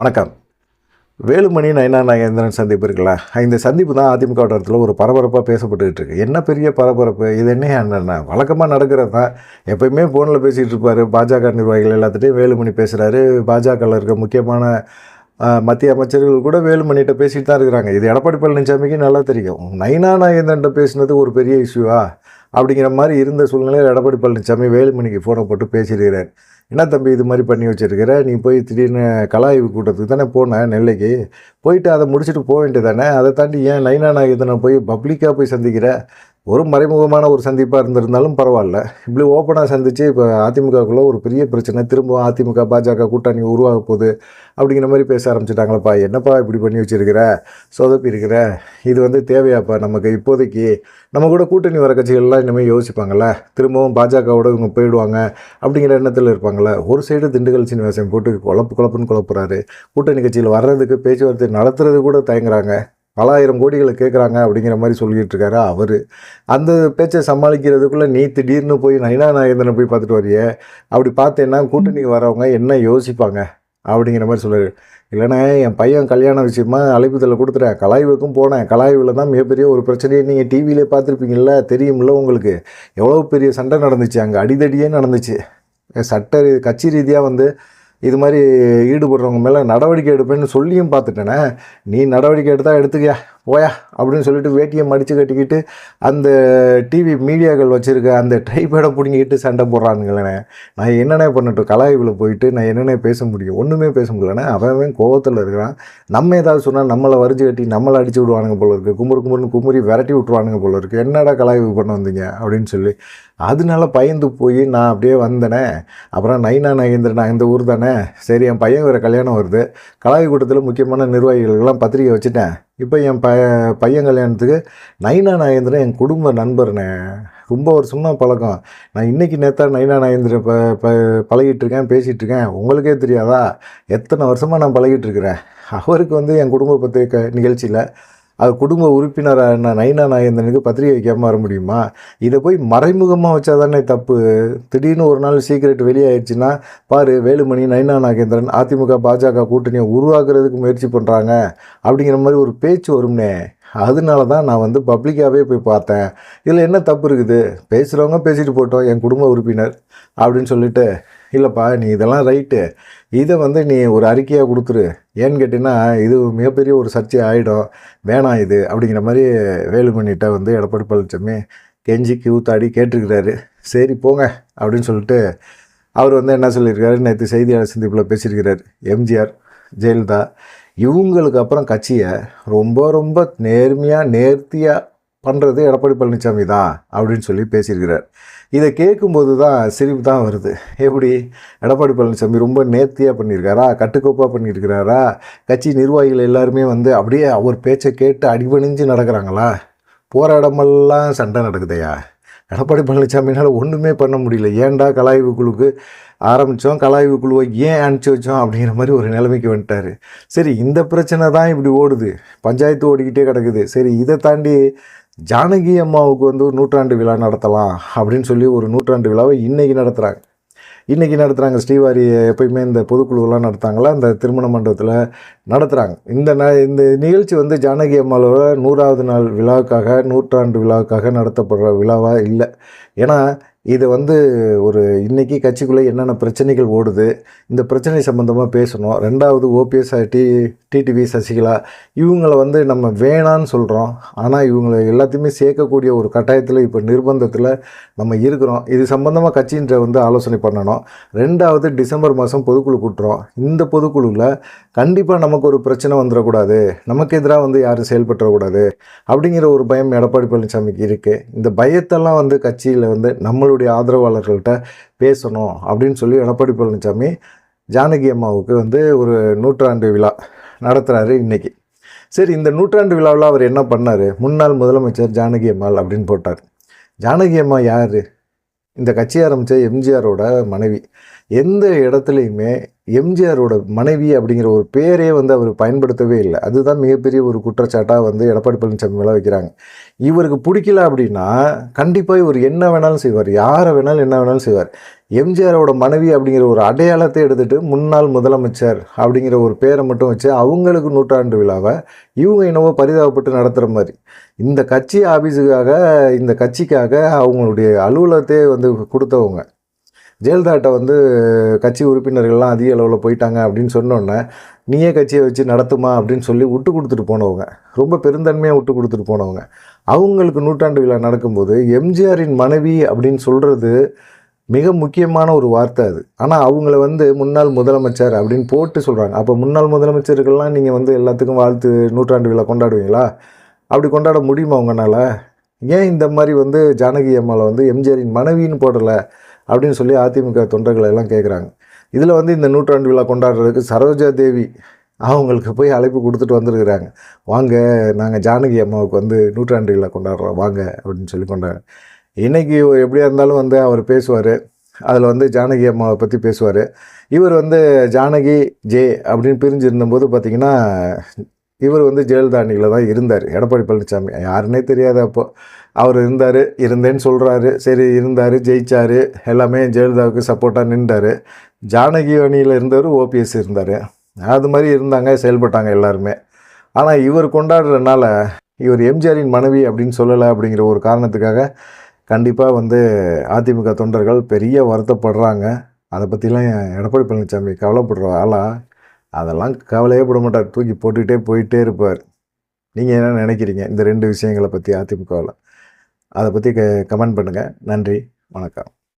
வணக்கம். வேலுமணி நயனா நாகேந்திரன் சந்திப்பு இருக்குல்ல? இந்த சந்திப்பு தான் அதிமுக இடத்துல ஒரு பரபரப்பாக பேசப்பட்டுக்கிட்டு இருக்கு. என்ன பெரிய பரபரப்பு? இது என்ன என்னென்ன வழக்கமாக நடக்கிறது தான். எப்பயுமே ஃபோனில் பேசிகிட்டு இருப்பார். பாஜக நிர்வாகிகள் எல்லாத்துட்டையும் வேலுமணி பேசுகிறாரு பாஜகவில் இருக்க முக்கியமான மத்திய அமைச்சர்கள் கூட வேலுமணிகிட்ட பேசிகிட்டு தான் இருக்கிறாங்க. இது எடப்பாடி பழனிசாமிக்கு நல்லா தெரியும். நைனா நாகேந்திரன்ட்ட பேசினது ஒரு பெரிய இஷ்யூவா அப்படிங்கிற மாதிரி இருந்த சூழ்நிலையில் எடப்பாடி பழனிசாமி வேலுமணிக்கு ஃபோனை போட்டு பேசியிருக்கிறார். என்ன தம்பி இது மாதிரி பண்ணி வச்சிருக்கிற? நீ போய் திடீர்னு கலாய்வு கூட்டத்துக்கு தானே போனேன் நெல்லைக்கு? போயிட்டு அதை முடிச்சுட்டு போக வேண்டியது தானே? அதை தாண்டி ஏன் நைனா நாயகத்தனை போய் பப்ளிக்காக போய் சந்திக்கிற? ஒரு மறைமுகமான ஒரு சந்திப்பாக இருந்திருந்தாலும் பரவாயில்ல. இப்படி ஓப்பனாக சந்தித்து இப்போ அதிமுகக்குள்ளே ஒரு பெரிய பிரச்சனை திரும்பவும் அதிமுக பாஜக கூட்டணி உருவாக போகுது அப்படிங்கிற மாதிரி பேச ஆரம்பிச்சிட்டாங்களப்பா. என்னப்பா இப்படி பண்ணி வச்சுருக்கிற? சொதப்பி இருக்கிற? இது வந்து தேவையாப்பா நமக்கு? இப்போதைக்கு நம்ம கூட கூட்டணி வர கட்சிகள்லாம் இனிமேல் யோசிப்பாங்கள்ல திரும்பவும் பாஜகவோட இவங்க போயிடுவாங்க அப்படிங்கிற எண்ணத்தில் இருப்பாங்கள்ல ஒரு சைடு திண்டுக்கல் சீனிவாசன் போட்டு குழப்பு குழப்புன்னு குழப்புறாரு. கூட்டணி கட்சியில் வர்றதுக்கு பேச்சுவார்த்தை நடத்துறது கூட தயங்குறாங்க. பல ஆயிரம் கோடிகளை கேட்குறாங்க அப்படிங்கிற மாதிரி சொல்லிகிட்டு இருக்காரு அவர். அந்த பேச்சை சமாளிக்கிறதுக்குள்ளே நீ திடீர்னு போய் நைனா நாயந்திரனை போய் பார்த்துட்டு வரிய. அப்படி பார்த்தேன்னா கூட்டணிக்கு வரவங்க என்ன யோசிப்பாங்க அப்படிங்கிற மாதிரி சொல்கிறார் இல்லைண்ணே என் பையன் கல்யாண விஷயமா அழைப்புதலை கொடுத்துட்டேன். கலாய்வுக்கும் போனேன். கலாய்வில் தான் மிகப்பெரிய ஒரு பிரச்சனையை நீங்கள் டிவியிலே பார்த்துருப்பீங்கள்ல தெரியும்ல உங்களுக்கு. எவ்வளோ பெரிய சண்டை நடந்துச்சு அங்கே அடிதடியே நடந்துச்சு. சட்ட கட்சி ரீதியாக வந்து இது மாதிரி ஈடுபடுறவங்க மேலே நடவடிக்கை எடுப்பேன்னு சொல்லியும் பார்த்துட்டேனே. நீ நடவடிக்கை எடுத்தால் எடுத்துக்கியா? போயா அப்படின்னு சொல்லிட்டு வேட்டியை மடித்து கட்டிக்கிட்டு அந்த டிவி மீடியாக்கள் வச்சுருக்க அந்த ட்ரைபேடை பிடுங்கிட்டு சண்டை போடுறானுங்களே நான் என்னென்ன பண்ணட்டும் கலாய்வில் போயிட்டு நான் என்னென்ன பேச முடியும் ஒன்றுமே பேச முடியலண்ணே அவன் கோவத்தில் இருக்கிறான். நம்ம ஏதாவது சொன்னால் நம்மளை வரிஞ்சு கட்டி நம்மளை அடித்து விடுவானுங்க போல இருக்குது குமுறு குமுறுன்னு குமுறி விரட்டி விட்ருவானுங்க போல இருக்குது என்னடா கலாய்வு பண்ண வந்தீங்க? அப்படின்னு சொல்லி அதனால பயந்து போய் நான் அப்படியே வந்தேனே. அப்புறம் நைனா நான் இந்த ஊர் தானே. சரி என் பையன் வேறு கல்யாணம் வருது. கலாய் கூட்டத்தில் முக்கியமான நிர்வாகிகளுக்கெல்லாம் பத்திரிக்கை வச்சுட்டேன். இப்போ என் ப பையன் கல்யாணத்துக்கு நைனா நாயந்திரன் என் குடும்ப நண்பர்னே ரொம்ப வருஷமாக பழக்கம். நான் இன்றைக்கி நேத்தா நைனா நாயந்திரன் ப ப பழகிட்டு இருக்கேன் பேசிகிட்டு இருக்கேன் உங்களுக்கே தெரியாதா? எத்தனை வருஷமாக நான் பழகிட்டு இருக்கிறேன் அவருக்கு வந்து என் குடும்ப பத்திரிக்கை நிகழ்ச்சியில் அது குடும்ப உறுப்பினராக நான் நைனா நாயந்தனுக்கு பத்திரிகை வைக்காமல் வர முடியுமா? இதை போய் மறைமுகமாக வச்சா தானே தப்பு. திடீர்னு ஒரு நாள் சீக்கிரட் வெளியாயிடுச்சுன்னா பாரு வேலுமணி நைனா நாகேந்திரன் அதிமுக பாஜக கூட்டணியை உருவாக்குறதுக்கு முயற்சி பண்ணுறாங்க அப்படிங்கிற மாதிரி ஒரு பேச்சு வரும்னே. அதனால தான் நான் வந்து பப்ளிக்காகவே போய் பார்த்தேன். இதில் என்ன தப்பு இருக்குது? பேசுகிறவங்க பேசிட்டு போட்டோம் என் குடும்ப உறுப்பினர் அப்படின்னு சொல்லிட்டு இல்லைப்பா நீ இதெல்லாம் ரைட்டு இதை வந்து நீ ஒரு அறிக்கையாக கொடுத்துரு. ஏன்னு கேட்டிங்கன்னா இது மிகப்பெரிய ஒரு சர்ச்சை ஆகிடும் வேணாம் இது அப்படிங்கிற மாதிரி வேலுமணிகிட்ட வந்து எடப்பாடி பழனிசாமி கெஞ்சி கியூத்தாடி கேட்டிருக்கிறாரு. சரி போங்க அப்படின்னு சொல்லிட்டு அவர் வந்து என்ன சொல்லியிருக்காரு? நேற்று செய்தியாளர் சந்திப்பில் பேசியிருக்கிறார். எம்ஜிஆர் ஜெயலலிதா இவங்களுக்கு அப்புறம் கட்சியை ரொம்ப ரொம்ப நேர்மையாக நேர்த்தியாக பண்ணுறது எடப்பாடி பழனிசாமி தான் அப்படின்னு சொல்லி பேசியிருக்கிறார். இதை கேட்கும்போது தான் சிரிப்பு தான் வருது. எப்படி? எடப்பாடி பழனிசாமி ரொம்ப நேர்த்தியாக பண்ணியிருக்காரா? கட்டுக்கோப்பாக பண்ணியிருக்கிறாரா? கட்சி நிர்வாகிகள் எல்லாருமே வந்து அப்படியே அவர் பேச்சை கேட்டு அடிபணிஞ்சு நடக்கிறாங்களா? போகிற இடமெல்லாம் சண்டை நடக்குதையா? எடப்பாடி பழனிசாமினால் ஒன்றுமே பண்ண முடியல. ஏன்டா கலாய்வு குழுக்கு ஆரம்பித்தோம் கலாய்வு குழுவை ஏன் அனுப்பிச்சி வச்சோம் அப்படிங்கிற மாதிரி ஒரு நிலைமைக்கு வந்துட்டார். சரி இந்த பிரச்சனை தான் இப்படி ஓடுது. பஞ்சாயத்து ஓடிக்கிட்டே கிடக்குது. சரி இதை தாண்டி ஜானகி அம்மாவுக்கு வந்து ஒரு நூற்றாண்டு விழா நடத்தலாம் அப்படின்னு சொல்லி ஒரு நூற்றாண்டு விழாவை இன்றைக்கி நடத்துகிறாங்க இன்றைக்கி நடத்துகிறாங்க ஸ்ரீவாரி எப்பயுமே இந்த பொதுக்குழுவெல்லாம் நடத்தாங்களா? இந்த திருமண மண்டபத்தில் நடத்துகிறாங்க இந்த ந இந்த நிகழ்ச்சி வந்து ஜானகி அம்மாவோட நூறாவது நாள் விழாவுக்காக நூற்றாண்டு விழாவுக்காக நடத்தப்படுற விழாவாக இல்லை. ஏன்னா இது வந்து ஒரு இன்றைக்கி கட்சிக்குள்ளே என்னென்ன பிரச்சனைகள் ஓடுது இந்த பிரச்சனை சம்மந்தமாக பேசணும். ரெண்டாவது ஓபிஎஸ் டி டிடிவி சசிகலா இவங்களை வந்து நம்ம வேணான்னு சொல்கிறோம் ஆனால் இவங்களை எல்லாத்தையுமே சேர்க்கக்கூடிய ஒரு கட்டாயத்தில் இப்போ நிர்பந்தத்தில் நம்ம இருக்கிறோம். இது சம்மந்தமாக கட்சின்ற வந்து ஆலோசனை பண்ணணும். ரெண்டாவது டிசம்பர் மாதம் பொதுக்குழு கூட்டுறோம். இந்த பொதுக்குழுவில் கண்டிப்பாக நமக்கு ஒரு பிரச்சனை வந்துடக்கூடாது. நமக்கு எதிராக வந்து யாரும் செயல்பட்டுறக்கூடாது. அப்படிங்கிற ஒரு பயம் எடப்பாடி பழனிசாமிக்கு இருக்குது இந்த பயத்தெல்லாம் வந்து கட்சியில் வந்து நம்மளுடைய ஆதரவாளர்கள்ட்ட பேசணும் அப்படின்னு சொல்லி எடப்பாடி பழனிசாமி ஜானகி அம்மாவுக்கு வந்து ஒரு நூற்றாண்டு விழா நடத்துகிறாரு இன்றைக்கி சரி இந்த நூற்றாண்டு விழாவில் அவர் என்ன பண்ணார்? முன்னாள் முதலமைச்சர் ஜானகி அம்மாள் அப்படின்னு போட்டார். ஜானகி அம்மா யார்? இந்த கட்சி ஆரம்பித்த எம்ஜிஆரோட மனைவி. எந்த இடத்துலையுமே எம்ஜிஆரோட மனைவி அப்படிங்கிற ஒரு பேரே வந்து அவர் பயன்படுத்தவே இல்லை. அதுதான் மிகப்பெரிய ஒரு குற்றச்சாட்டாக வந்து எடப்பாடி பழனிசாமி மேலே வைக்கிறாங்க. இவருக்கு பிடிக்கல அப்படின்னா கண்டிப்பாக இவர் என்ன வேணாலும் செய்வார். யாரை வேணாலும் என்ன வேணாலும் செய்வார். எம்ஜிஆரோட மனைவி அப்படிங்கிற ஒரு அடையாளத்தை எடுத்துகிட்டு முன்னாள் முதலமைச்சர் அப்படிங்கிற ஒரு பேரை மட்டும் வச்சு அவங்களுக்கு நூற்றாண்டு விழாவை இவங்க என்னவோ பரிதாபப்பட்டு நடத்துகிற மாதிரி. இந்த கட்சி ஆஃபீஸுக்காக இந்த கட்சிக்காக அவங்களுடைய அலுவலகத்தையே வந்து கொடுத்தவங்க. ஜெயலலிதாட்ட வந்து கட்சி உறுப்பினர்கள்லாம் அதிக அளவில் போயிட்டாங்க அப்படின்னு சொன்னோன்னே நீயே கட்சியை வச்சு நடத்துமா அப்படின்னு சொல்லி விட்டு கொடுத்துட்டு போனவங்க. ரொம்ப பெருந்தன்மையாக விட்டு கொடுத்துட்டு போனவங்க. அவங்களுக்கு நூற்றாண்டு விழா நடக்கும்போது எம்ஜிஆரின் மனைவி அப்படின்னு சொல்கிறது மிக முக்கியமான ஒரு வார்த்தை அது. ஆனால் அவங்கள வந்து முன்னாள் முதலமைச்சர் அப்படின்னு போட்டு சொல்கிறாங்க அப்போ முன்னாள் முதலமைச்சர்கள்லாம் நீங்கள் வந்து எல்லாத்துக்கும் வாழ்த்து நூற்றாண்டு விழா கொண்டாடுவீங்களா? அப்படி கொண்டாட முடியுமா உங்களால்? ஏன் இந்த மாதிரி வந்து ஜானகி அம்மாவை வந்து எம்ஜிஆரின் மனைவின்னு போடலை அப்படின்னு சொல்லி அதிமுக தொண்டர்கள் எல்லாம் கேட்குறாங்க இதில் வந்து இந்த நூற்றாண்டு விழா கொண்டாடுறதுக்கு சரோஜா தேவி அவங்களுக்கு போய் அழைப்பு கொடுத்துட்டு வந்துருக்குறாங்க. வாங்க நாங்கள் ஜானகி அம்மாவுக்கு வந்து நூற்றாண்டு விழா கொண்டாடுறோம் வாங்க அப்படின்னு சொல்லி கொண்டாடுறோம் இன்றைக்கி எப்படியா இருந்தாலும் வந்து அவர் பேசுவார். அதில் வந்து ஜானகி அம்மாவை பற்றி பேசுவார். இவர் வந்து ஜானகி ஜே அப்படின்னு பிரிஞ்சிருந்தபோது பார்த்திங்கன்னா இவர் வந்து ஜெயலலிதா அணியில் தான் இருந்தார். எடப்பாடி பழனிசாமி. யாருன்னே தெரியாது அப்போ. அவர் இருந்தார் இருந்தேன்னு சொல்கிறாரு சரி இருந்தார் ஜெயிச்சார். எல்லாமே ஜெயலலிதாவுக்கு சப்போர்ட்டாக நின்றார். ஜானகி அணியில் இருந்தவர் ஓபிஎஸ் இருந்தார். அது மாதிரி இருந்தாங்க செயல்பட்டாங்க எல்லாருமே. ஆனால் இவர் கொண்டாடுறதுனால இவர் எம்ஜிஆரின் மனைவி அப்படின்னு சொல்லலை அப்படிங்கிற ஒரு காரணத்துக்காக கண்டிப்பாக வந்து அதிமுக தொண்டர்கள் பெரிய வருத்தப்படுறாங்க. அதை பற்றிலாம் எடப்பாடி பழனிசாமி கவலைப்படுற ஆளா? அதெல்லாம் கவலையே பட மாட்டார். தூக்கி போட்டுக்கிட்டே போயிட்டே இருப்பார். நீங்கள் என்ன நினைக்கிறீங்க? இந்த ரெண்டு விஷயங்களை பற்றி அதிமுகவில். அதை பற்றி க கமெண்ட் பண்ணுங்கள் நன்றி. வணக்கம்.